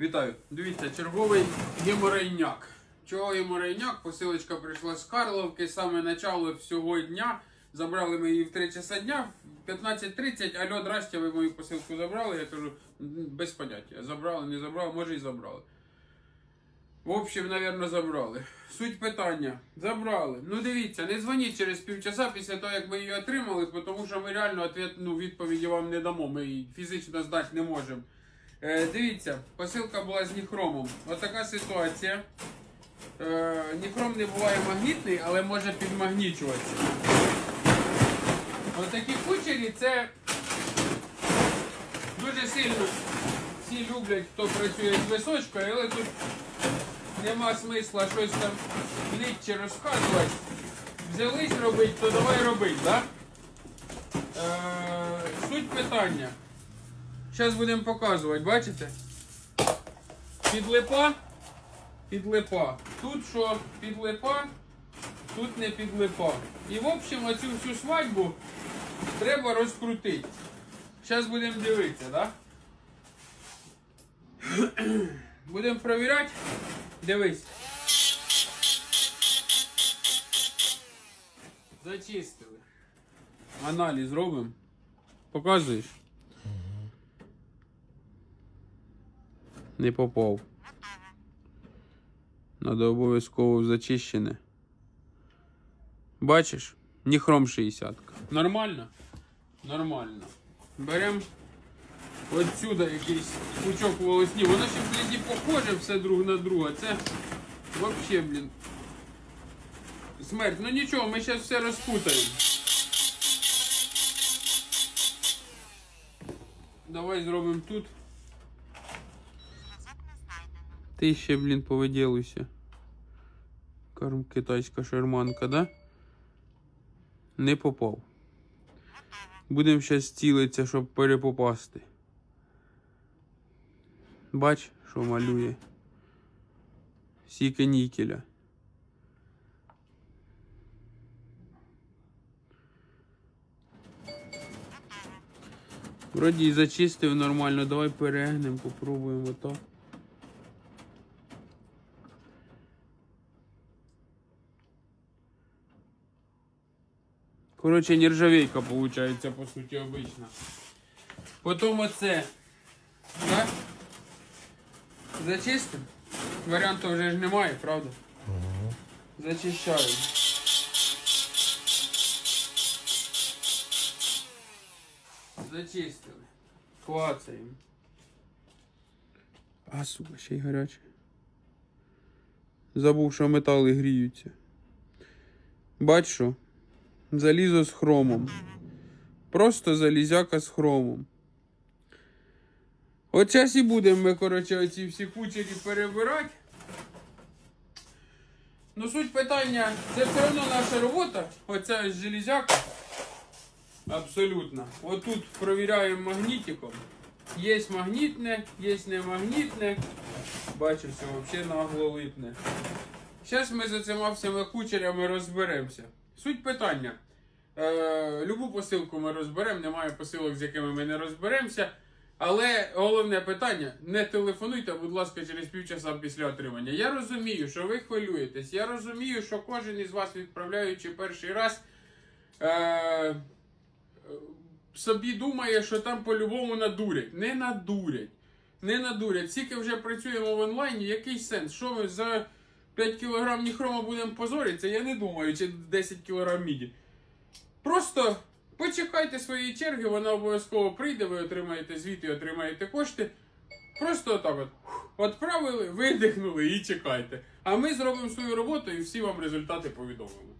Вітаю! Дивіться, черговий геморейняк. Чого геморейняк? Посилочка прийшла з Карловки, саме начало всього дня. Забрали ми її в 3 часа дня, в 15.30, альо, здрасте, ви мою посилку забрали. Я кажу, без поняття. Забрали, не забрали, може і забрали. В общем, наверное, забрали. Суть питання. Забрали. Ну дивіться, не дзвоніть через півчаса після того, як ми її отримали, тому що ми реально ну, відповіді вам не дамо. Ми її фізично здати не можемо. Е, дивіться, посилка була з ніхромом. Ось така ситуація. Е, ніхром не буває магнітний, але може підмагнічуватися. Ось такі кучері це дуже сильно всі люблять, хто працює з височкою, але тут нема смисла щось там літь чи розказувати. Взялись робити, то давай робити, так? Е, суть питання. Зараз будемо показувати, бачите? Підлипа, підлипа. Тут що підлипа, тут не підлипа. І в общем оцю всю свадьбу треба розкрутити. Зараз будемо дивитися, так? Будемо перевіряти. Дивись. Зачистили. Аналіз робимо. Показуєш? Не попав. Надо обов'язково зачищене. Бачиш? Ніхром 60. Нормально? Нормально. Берем отсюда якийсь пучок волосні. Воно ще, блін, і похоже все друг на друга. Це вообще, блін. Смерть. Ну нічого, ми зараз все розпутаємо. Давай зробимо тут. Ти ще, блін, повиділуйся. Карм китайська шарманка, да? Не попав. Будемо зараз цілитися, щоб перепопасти. Бач, що малює. Сіка нікеля. Вроді і зачистив нормально, давай перегнемо, попробуємо то. Коротше, нержавейка получается, по суті, обична. Потім оце. Так? Зачистим. Варіанту вже ж немає, правда? Зачищаємо. Зачистили. Клацаємо. А, сука, ще й гаряче. Забув, що метали гріються. Бач що? Залізо з хромом. Просто залізяка з хромом. От час і будемо ми, коротше, оці всі кучері перебирати. Ну, суть питання, це все одно наша робота. Оця железяка. Абсолютно. Отут провіряємо магнітиком. Є магнітне, є не магнітне. Бачу, все взагалі нагло липне. Зараз ми за цими всіма кучерями розберемося. Суть питання. Е, любу посилку ми розберемо, немає посилок, з якими ми не розберемося. Але головне питання: не телефонуйте, будь ласка, через півчаса після отримання. Я розумію, що ви хвилюєтесь. Я розумію, що кожен із вас, відправляючи перший раз, е, собі думає, що там по-любому надурять. Не надурять. Не надурять. Скільки вже працюємо в онлайні, який сенс? Що ми за 5 кг ніхрома будемо позоритися? Я не думаю, чи 10 кг міді. Просто почекайте своєї черги, вона обов'язково прийде, ви отримаєте звіт і отримаєте кошти. Просто отак от отправили, видихнули і чекайте. А ми зробимо свою роботу і всі вам результати повідомимо.